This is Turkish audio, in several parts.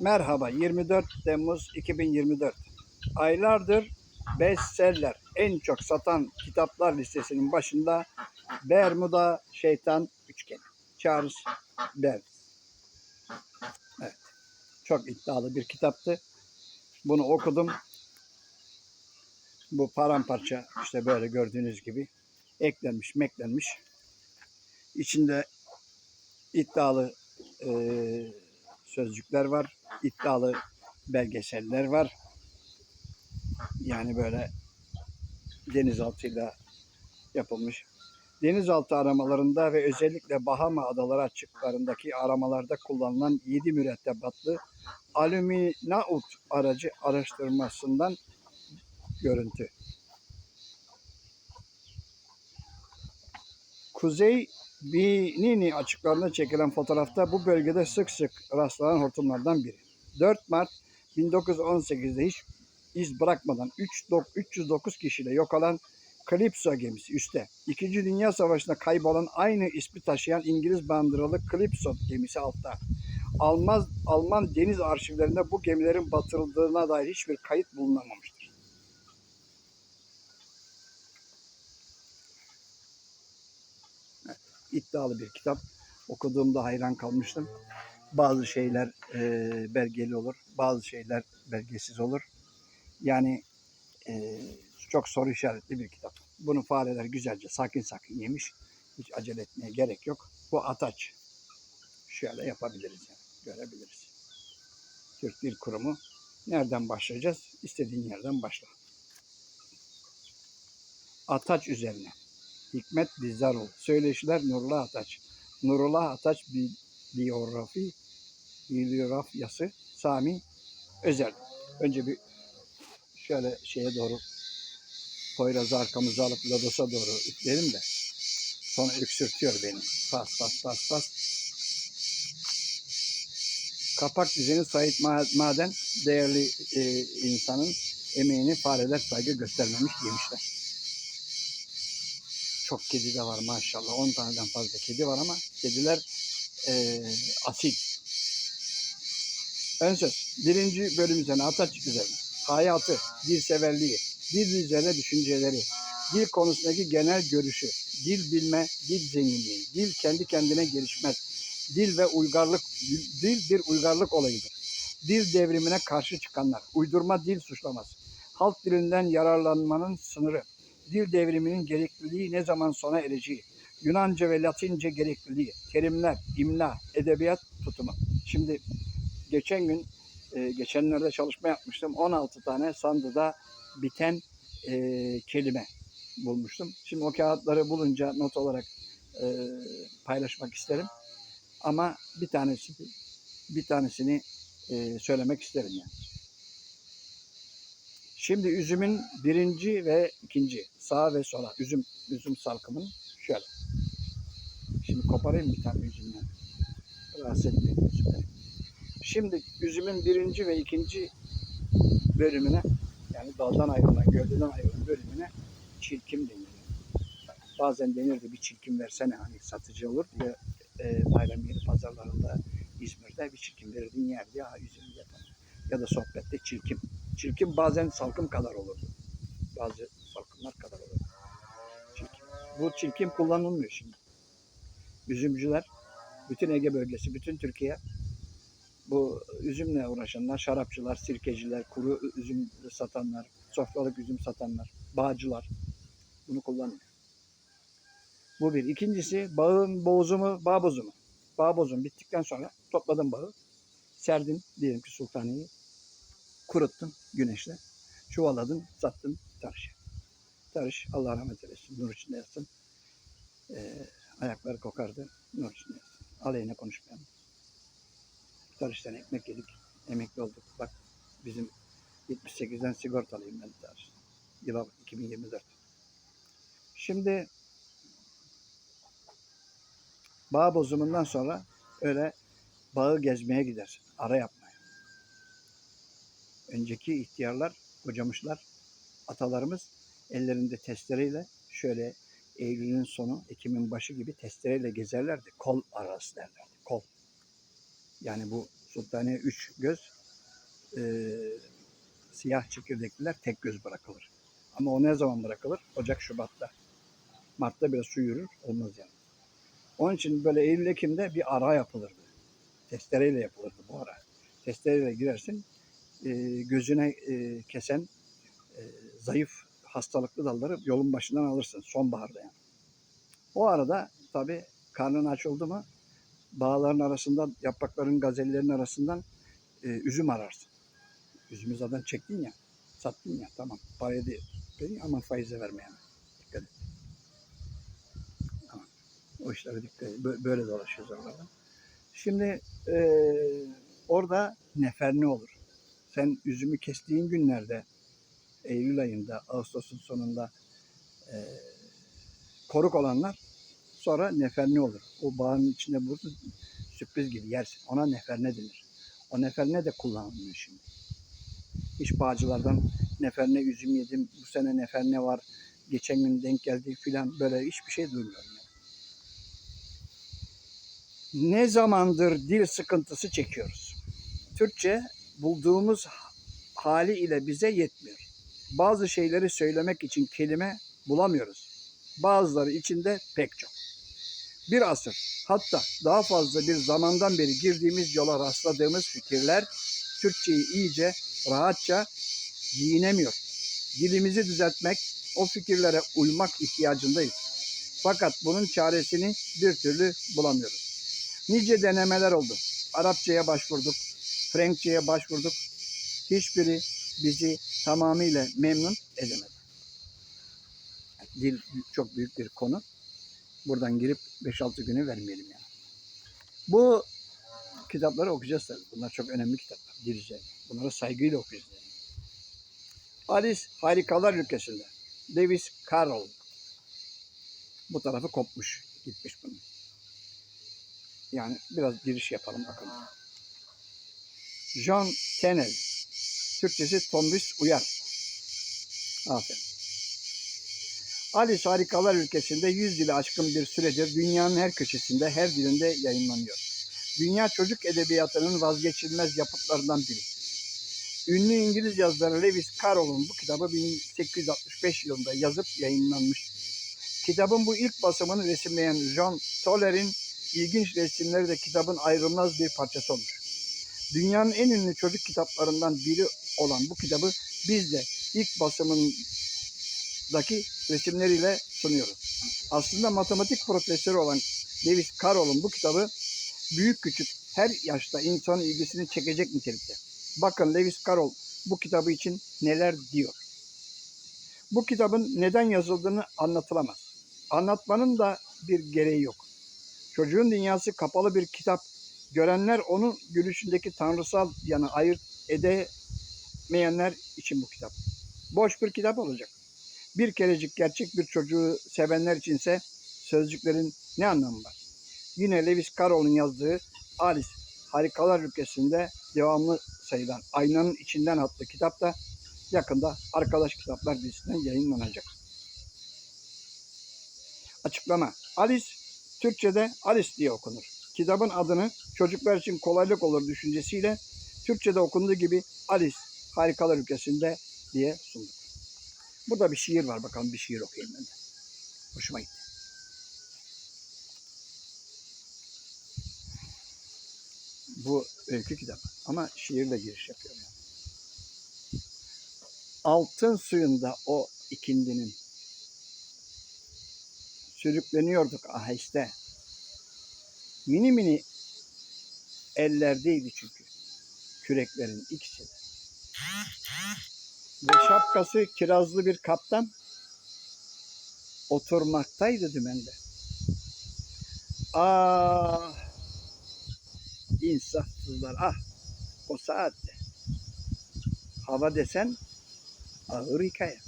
Merhaba 24 Temmuz 2024. Aylardır bestseller en çok satan kitaplar listesinin başında Bermuda Şeytan Üçgeni. Charles Bell. Evet. Çok iddialı bir kitaptı. Bunu okudum. Bu paramparça işte böyle gördüğünüz gibi eklenmiş meklenmiş. İçinde iddialı eee, sözcükler var. iddialı belgeseller var. Yani böyle denizaltıyla yapılmış. Denizaltı aramalarında ve özellikle Bahama Adaları açıklarındaki aramalarda kullanılan 7 mürettebatlı alüminaut aracı araştırmasından görüntü. Kuzey Binini açıklarında çekilen fotoğrafta bu bölgede sık sık rastlanan hortumlardan biri. 4 Mart 1918'de hiç iz bırakmadan 3 dok- 309 kişiyle yok olan Calypso gemisi üstte. İkinci Dünya Savaşı'nda kaybolan aynı ismi taşıyan İngiliz bandıralı Calypso gemisi altta. Almaz, Alman deniz arşivlerinde bu gemilerin batırıldığına dair hiçbir kayıt bulunamamıştır. İddialı bir kitap. Okuduğumda hayran kalmıştım. Bazı şeyler e, belgeli olur, bazı şeyler belgesiz olur. Yani e, çok soru işaretli bir kitap. Bunu fareler güzelce sakin sakin yemiş. Hiç acele etmeye gerek yok. Bu ataç. Şöyle yapabiliriz yani. Görebiliriz. Türk Dil Kurumu. Nereden başlayacağız? İstediğin yerden başla. Ataç üzerine. Hikmet Dizdaroğlu. Söyleşiler Nurullah Ataç. Nurullah Ataç bi- biyografi, biyografyası Sami Özel. Önce bir şöyle şeye doğru Poyraz'ı arkamıza alıp Lodos'a doğru üfleyelim de sonra öksürtüyor beni. Pas pas pas pas. Kapak düzeni Sait Ma- Maden değerli e, insanın emeğini fareler saygı göstermemiş demişler. Çok kedi de var maşallah. 10 taneden fazla kedi var ama kediler e, asil. Ön söz. Birinci bölüm üzerine Ataç üzerine. Hayatı, dil severliği, dil üzerine düşünceleri, dil konusundaki genel görüşü, dil bilme, dil zenginliği, dil kendi kendine gelişmez. Dil ve uygarlık, dil bir uygarlık olayıdır. Dil devrimine karşı çıkanlar, uydurma dil suçlaması, halk dilinden yararlanmanın sınırı, dil devriminin gerekliliği ne zaman sona ereceği, Yunanca ve Latince gerekliliği, terimler, imla, edebiyat tutumu. Şimdi geçen gün, e, geçenlerde çalışma yapmıştım. 16 tane sandıda biten e, kelime bulmuştum. Şimdi o kağıtları bulunca not olarak e, paylaşmak isterim. Ama bir tanesi bir tanesini e, söylemek isterim yani. Şimdi üzümün birinci ve ikinci sağ ve sola üzüm üzüm salkımın şöyle. Şimdi koparayım bir tane üzümden. Rahatsız etmeyin üzümleri. Şimdi üzümün birinci ve ikinci bölümüne yani daldan ayrılan, gövdeden ayrılan bölümüne çirkim deniyor. Bazen denirdi bir çirkin versene hani satıcı olur diye e, bayram yeri pazarlarında İzmir'de bir çirkin verirdin yerdi ya üzüm yapar. Ya da sohbette çirkin. Çirkin bazen salkım kadar olurdu. Bazı salkımlar kadar olurdu. Çirkin. Bu çirkin kullanılmıyor şimdi. Üzümcüler, bütün Ege bölgesi, bütün Türkiye bu üzümle uğraşanlar, şarapçılar, sirkeciler, kuru üzüm satanlar, sofralık üzüm satanlar, bağcılar bunu kullanmıyor. Bu bir. İkincisi bağın bozumu, bağ bozumu. Bağ bozumu bittikten sonra topladın bağı, serdin diyelim ki sultaniyi, kuruttun güneşle, çuvaladın, sattın tarışa. Tarış Allah rahmet eylesin, nur içinde yatsın. Ee, ayakları kokardı, nur içinde yatsın. Aleyhine konuşmayalım. Tarıştan ekmek yedik, emekli olduk. Bak bizim 78'den sigortalıyım ben tarıştan. Yıla 2024. Şimdi bağ bozumundan sonra öyle bağı gezmeye gidersin. Ara yapmaya. Önceki ihtiyarlar, kocamışlar, atalarımız ellerinde testereyle şöyle Eylül'ün sonu, Ekim'in başı gibi testereyle gezerlerdi. Kol arası derlerdi. Kol. Yani bu Sultaniye üç göz. Ee, siyah çekirdekliler tek göz bırakılır. Ama o ne zaman bırakılır? Ocak, Şubat'ta. Mart'ta biraz su yürür. Olmaz yani. Onun için böyle Eylül, Ekim'de bir ara yapılırdı. Testereyle yapılırdı bu ara. Testereyle girersin. E, gözüne e, kesen e, zayıf hastalıklı dalları yolun başından alırsın. Sonbaharda yani. O arada tabii karnın aç oldu mu bağların arasından, yaprakların, gazellerin arasından e, üzüm ararsın. Üzümü zaten çektin ya, sattın ya tamam. Parayı değil, değil ama faize verme yani. Dikkat et. Tamam. O işlere dikkat et. Bö- Böyle dolaşıyoruz oralarda. Şimdi e, orada nefer ne olur? Sen üzümü kestiğin günlerde Eylül ayında, Ağustos'un sonunda e, koruk olanlar sonra neferne olur. O bağın içinde bulursun sürpriz gibi yersin. Ona neferne denir. O neferne de kullanılmıyor şimdi. Hiç bağcılardan neferne üzüm yedim, bu sene neferne var, geçen gün denk geldi filan böyle hiçbir şey duymuyorum. Yani. Ne zamandır dil sıkıntısı çekiyoruz. Türkçe bulduğumuz hali ile bize yetmiyor. Bazı şeyleri söylemek için kelime bulamıyoruz. Bazıları içinde pek çok. Bir asır hatta daha fazla bir zamandan beri girdiğimiz yola rastladığımız fikirler Türkçeyi iyice rahatça giyinemiyor. Dilimizi düzeltmek, o fikirlere uymak ihtiyacındayız. Fakat bunun çaresini bir türlü bulamıyoruz. Nice denemeler oldu. Arapçaya başvurduk, Frenkçeye başvurduk. Hiçbiri bizi tamamıyla memnun edemedi. Dil çok büyük bir konu. Buradan girip 5-6 günü vermeyelim yani. Bu kitapları okuyacağız tabii. Bunlar çok önemli kitaplar. Dilce. Bunları saygıyla okuyacağız. Yani. Alice Harikalar Ülkesi'nde. Lewis Carroll. Bu tarafı kopmuş. Gitmiş bunun. Yani biraz giriş yapalım bakalım. John Kennel. Türkçesi Tombis Uyar. Aferin. Alice Harikalar Ülkesi'nde 100 yılı aşkın bir süredir dünyanın her köşesinde, her dilinde yayınlanıyor. Dünya çocuk edebiyatının vazgeçilmez yapıtlarından biri. Ünlü İngiliz yazarı Lewis Carroll'un bu kitabı 1865 yılında yazıp yayınlanmış. Kitabın bu ilk basımını resimleyen John Toller'in ilginç resimleri de kitabın ayrılmaz bir parçası olmuş. Dünyanın en ünlü çocuk kitaplarından biri olan bu kitabı biz de ilk basımındaki resimleriyle sunuyoruz. Aslında matematik profesörü olan Lewis Carroll'un bu kitabı büyük küçük her yaşta insanın ilgisini çekecek nitelikte. Bakın Lewis Carroll bu kitabı için neler diyor. Bu kitabın neden yazıldığını anlatılamaz. Anlatmanın da bir gereği yok. Çocuğun dünyası kapalı bir kitap. Görenler onun gülüşündeki tanrısal yanı ayırt edemeyenler için bu kitap. Boş bir kitap olacak. Bir kerecik gerçek bir çocuğu sevenler içinse sözcüklerin ne anlamı var? Yine Lewis Carroll'un yazdığı Alice Harikalar Ülkesi'nde devamlı sayılan Aynanın İçinden adlı kitap da yakında Arkadaş Kitaplar dizisinden yayınlanacak. Açıklama. Alice Türkçe'de Alice diye okunur. Kitabın adını çocuklar için kolaylık olur düşüncesiyle Türkçe'de okunduğu gibi Alice Harikalar Ülkesi'nde diye sunduk. Burada bir şiir var bakalım bir şiir okuyayım ben de. Hoşuma gitti. Bu öykü kitabı ama şiirle giriş yapıyor yani. Altın suyunda o ikindinin sürükleniyorduk aheste. Mini mini ellerdeydi çünkü küreklerin ikisi de. Ve şapkası kirazlı bir kaptan oturmaktaydı dümende. Ah insafsızlar ah o saatte. Hava desen ağır hikaye.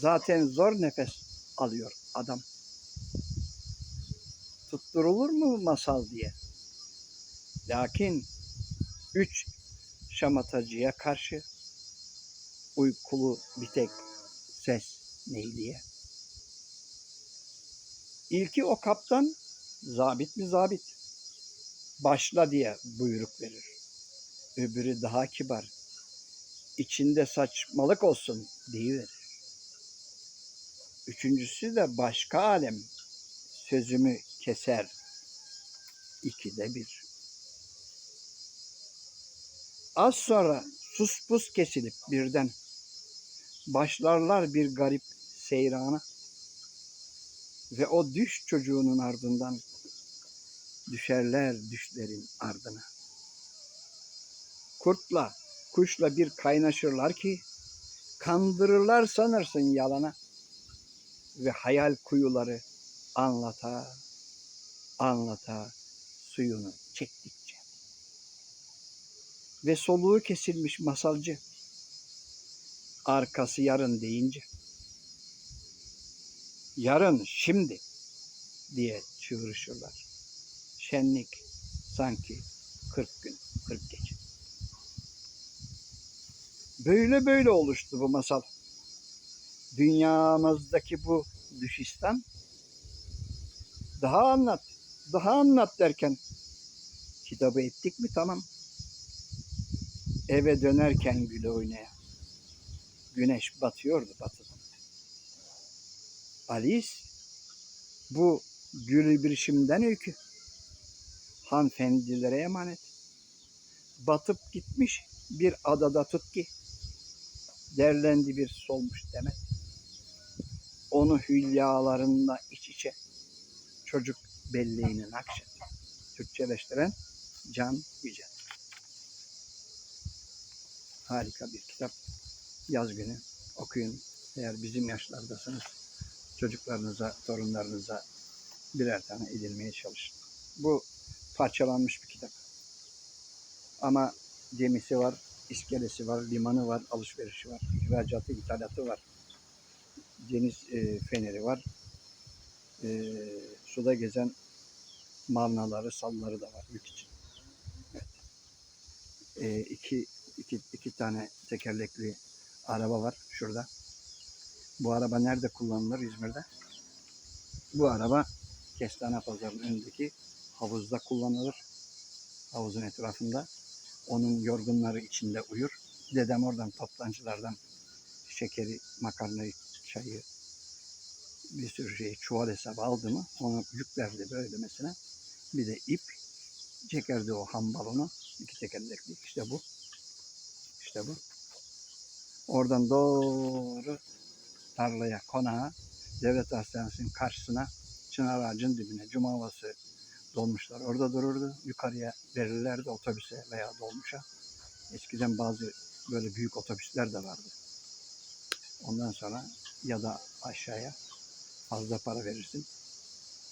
Zaten zor nefes alıyor adam. Tutturulur mu masal diye. Lakin üç şamatacıya karşı uykulu bir tek ses neyliye. İlki o kaptan, zabit mi zabit. başla diye buyruk verir. Öbürü daha kibar. İçinde saçmalık olsun deyiverir. Üçüncüsü de başka alem. Sözümü keser. İkide bir. Az sonra sus pus kesilip birden başlarlar bir garip seyrana ve o düş çocuğunun ardından düşerler düşlerin ardına. Kurtla, kuşla bir kaynaşırlar ki kandırırlar sanırsın yalana ve hayal kuyuları anlata anlata suyunu çektikçe ve soluğu kesilmiş masalcı arkası yarın deyince yarın şimdi diye çığırışırlar. Şenlik sanki 40 gün 40 gece. Böyle böyle oluştu bu masal. Dünyamızdaki bu düşüşten daha anlat, daha anlat derken kitabı ettik mi tamam. Eve dönerken güle oynaya. Güneş batıyordu batıdan. Alice bu gülü bir şimdiden öykü. Hanımefendilere emanet. Batıp gitmiş bir adada tut ki. Derlendi bir solmuş demet. Onu hülyalarında iç içe. Çocuk belleğini nakşet. Türkçeleştiren Can Yücel. Harika bir kitap. Yaz günü okuyun. Eğer bizim yaşlardasınız çocuklarınıza, torunlarınıza birer tane edilmeye çalışın. Bu parçalanmış bir kitap. Ama gemisi var, iskelesi var, limanı var, alışverişi var, ihracatı, ithalatı var. Deniz e, feneri var. E, suda gezen marnaları, salları da var yük için. Evet. E, iki, iki, iki tane tekerlekli araba var şurada. Bu araba nerede kullanılır İzmir'de? Bu araba Kestane Pazarı'nın önündeki havuzda kullanılır. Havuzun etrafında. Onun yorgunları içinde uyur. Dedem oradan toptancılardan şekeri, makarnayı, çayı, bir sürü şeyi çuval hesabı aldı mı onu yüklerdi böyle mesela. Bir de ip çekerdi o ham balonu. iki tekerlekli. İşte bu. İşte bu. Oradan doğru tarlaya, konağa, devlet hastanesinin karşısına, çınar ağacın dibine, cuma havası dolmuşlar. Orada dururdu. Yukarıya verirlerdi otobüse veya dolmuşa. Eskiden bazı böyle büyük otobüsler de vardı. Ondan sonra ya da aşağıya fazla para verirsin.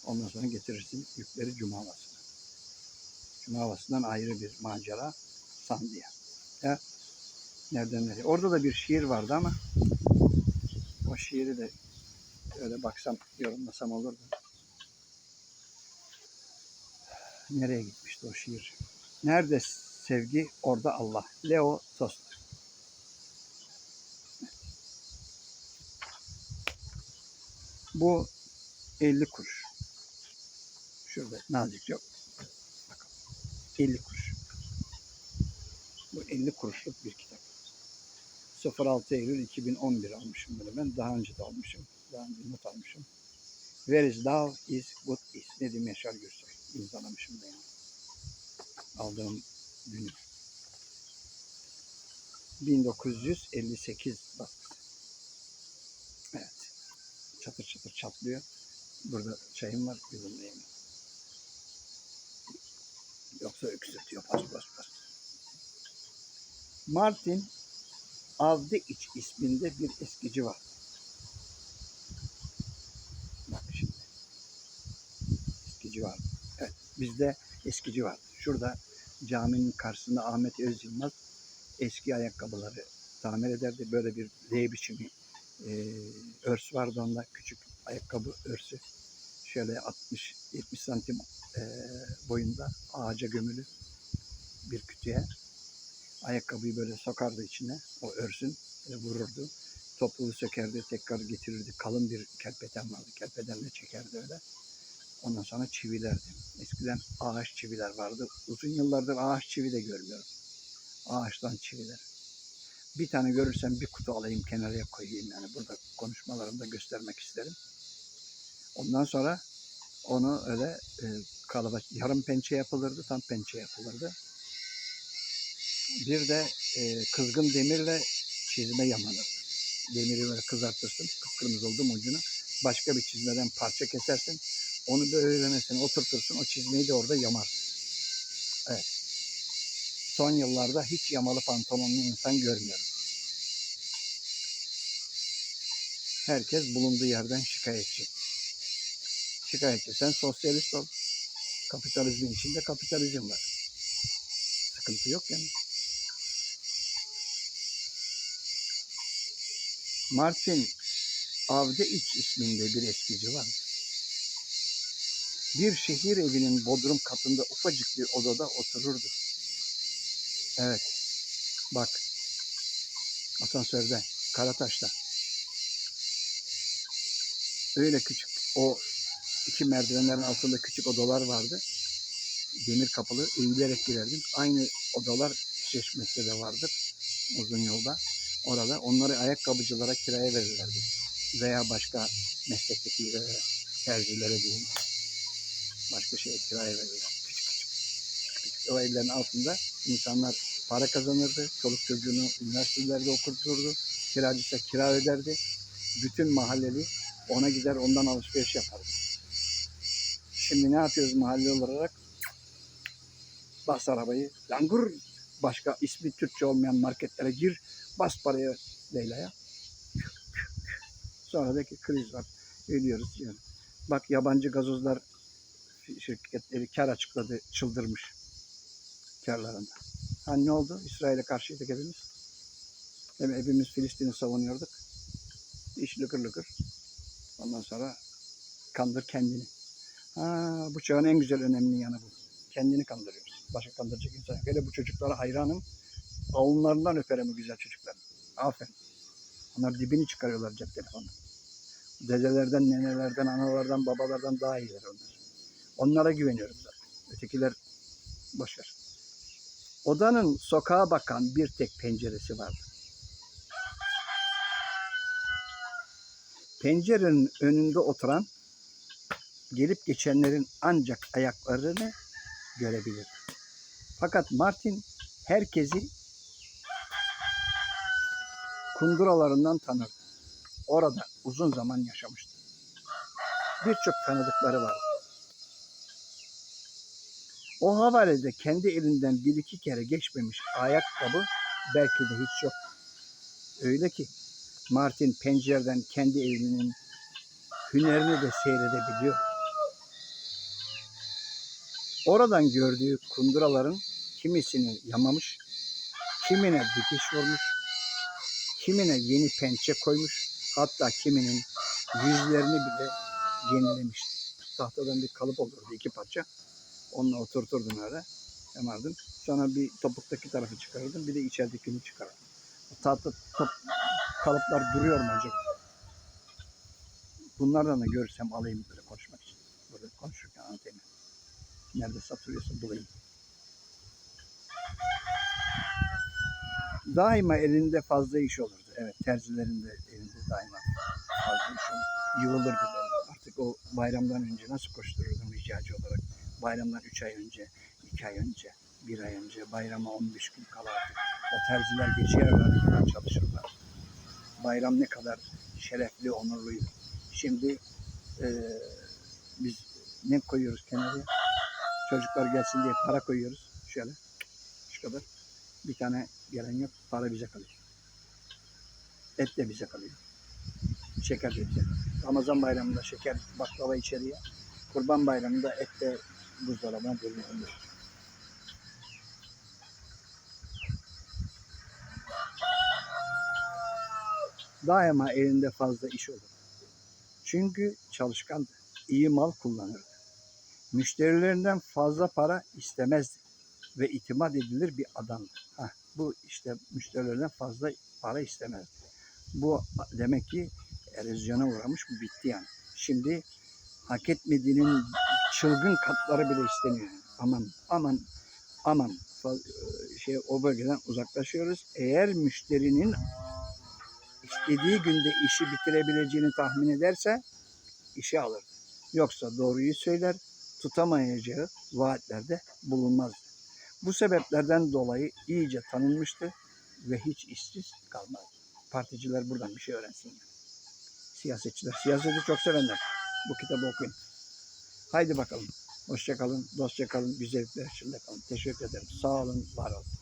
Ondan sonra getirirsin yükleri cuma havasına. Cuma havasından ayrı bir macera Sandiya. Ya nereden nereye? Orada da bir şiir vardı ama o şiiri de öyle baksam yorumlasam olurdu. Nereye gitmişti o şiir? Nerede sevgi orada Allah. Leo Tolstoy. Bu 50 kuruş. Şurada nazikçe bakalım. 50 kuruş. Bu 50 kuruşluk bir kitap. 06 Eylül 2011 almışım bunu ben. Daha önce de almışım. Daha önce not almışım. Where is love is good is. Nedim Yaşar Gürsoy. İmzalamışım da yani. Aldığım günü. 1958 baskısı. Çatır çatır çatlıyor. Burada çayım var. Yudumlayayım. Yoksa öksürtüyor. Pas pas pas. Martin Avdiç isminde bir eskici var. Bak şimdi. Eskici var. Evet. Bizde eskici var. Şurada caminin karşısında Ahmet Öz Yılmaz eski ayakkabıları tamir ederdi. Böyle bir L biçimi e, örs vardı onda. Küçük ayakkabı örsü. Şöyle 60-70 santim e, boyunda ağaca gömülü bir kütüye ayakkabıyı böyle sokardı içine o örsün böyle vururdu. Topuğu sökerdi tekrar getirirdi. Kalın bir kerpeten vardı. Kerpetenle çekerdi öyle. Ondan sonra çivilerdi. Eskiden ağaç çiviler vardı. Uzun yıllardır ağaç çivi de görmüyorum. Ağaçtan çiviler. Bir tane görürsem bir kutu alayım kenarıya koyayım. Yani burada konuşmalarımda göstermek isterim. Ondan sonra onu öyle e, kalıba yarım pençe yapılırdı, tam pençe yapılırdı. Bir de e, kızgın demirle çizme yamanırdı. Demiri böyle kızartırsın, kıpkırmızı oldu ucunu. Başka bir çizmeden parça kesersin. Onu böyle mesela oturtursun, o çizmeyi de orada yamarsın. Evet. Son yıllarda hiç yamalı pantolonlu insan görmüyorum. Herkes bulunduğu yerden şikayetçi. Şikayetçi. Sen sosyalist ol. Kapitalizmin içinde kapitalizm var. Sıkıntı yok yani. Martin Avdeiç isminde bir eskici var. Bir şehir evinin bodrum katında ufacık bir odada otururdu. Evet. Bak. Asansörde. Karataş'ta. Öyle küçük. O iki merdivenlerin altında küçük odalar vardı. Demir kapılı. Eğilerek girerdim. Aynı odalar Çeşmek'te de vardır. Uzun yolda. Orada onları ayakkabıcılara kiraya verirlerdi. Veya başka meslekteki terzilere diyeyim. Başka şeye kiraya verirler. Küçük küçük. küçük küçük. O evlerin altında insanlar para kazanırdı. Çoluk çocuğunu üniversitelerde okuturdu. Kiracıysa kira öderdi. Bütün mahalleli ona gider ondan alışveriş yapardı. Şimdi ne yapıyoruz mahalle olarak? Bas arabayı. Langur başka ismi Türkçe olmayan marketlere gir. Bas parayı Leyla'ya. Sonra da ki kriz var. Ölüyoruz yani. Bak yabancı gazozlar şirketleri kar açıkladı. Çıldırmış. Karlarında. Ha ne oldu? İsrail'e karşıydık hepimiz. Hem hepimiz Filistin'i savunuyorduk. İş lıkır lıkır. Ondan sonra kandır kendini. Ha, bu çağın en güzel önemli yanı bu. Kendini kandırıyoruz. Başka kandıracak insan yok. Hele bu çocuklara hayranım. Alınlarından öperim bu güzel çocukların. Aferin. Onlar dibini çıkarıyorlar cep telefonu. Dedelerden, nenelerden, analardan, babalardan daha iyiler onlar. Onlara güveniyorum zaten. Ötekiler boşver. Odanın sokağa bakan bir tek penceresi vardı. Pencerenin önünde oturan gelip geçenlerin ancak ayaklarını görebilir. Fakat Martin herkesi kunduralarından tanırdı. Orada uzun zaman yaşamıştı. Birçok tanıdıkları vardı. O havalede kendi elinden bir iki kere geçmemiş ayakkabı belki de hiç yok. Öyle ki Martin pencereden kendi evinin hünerini de seyredebiliyor. Oradan gördüğü kunduraların kimisini yamamış, kimine dikiş vurmuş, kimine yeni pençe koymuş, hatta kiminin yüzlerini bile yenilemişti. Tahtadan bir kalıp olurdu iki parça. Onunla oturturdum öyle. Yamardım. Sonra bir topuktaki tarafı çıkarırdım. Bir de içeridekini çıkarırdım. Tahta top, kalıplar duruyor mu acaba? Bunlardan da görürsem alayım böyle konuşmak için. Burada konuşurken anlatayım. Nerede satılıyorsa bulayım. Daima elinde fazla iş olurdu. Evet terzilerin de elinde daima fazla iş olurdu. Yığılırdı böyle. Artık o bayramdan önce nasıl koştururdum ricacı olarak. Bayramdan 3 ay önce, 2 ay önce, 1 ay önce, bayrama 15 gün kalardı. O terziler gece yarılarına çalışırlar. Bayram ne kadar şerefli, onurluydu. Şimdi eee, biz ne koyuyoruz kenara? Çocuklar gelsin diye para koyuyoruz. Şöyle. Şu kadar. Bir tane gelen yok. Para bize kalıyor. Et de bize kalıyor. Şeker de bize. Ramazan bayramında şeker, baklava içeriye. Kurban bayramında et de buzdolabına bölünüyor. Daima elinde fazla iş olur. Çünkü çalışkandı. iyi mal kullanırdı. Müşterilerinden fazla para istemezdi ve itimat edilir bir adamdı. Hah, bu işte müşterilerinden fazla para istemezdi. Bu demek ki erozyona uğramış bitti yani. Şimdi hak etmediğinin çılgın katları bile istemiyor. Aman aman aman Fa- şey o bölgeden uzaklaşıyoruz. Eğer müşterinin istediği günde işi bitirebileceğini tahmin ederse işe alır. Yoksa doğruyu söyler, tutamayacağı vaatlerde bulunmaz. Bu sebeplerden dolayı iyice tanınmıştı ve hiç işsiz kalmaz. Particiler buradan bir şey öğrensin. Siyasetçiler, siyaseti çok sevenler. Bu kitabı okuyun. Haydi bakalım. Hoşça kalın, dostça kalın, güzellikler içinde kalın. Teşekkür ederim. Sağ olun, var olun.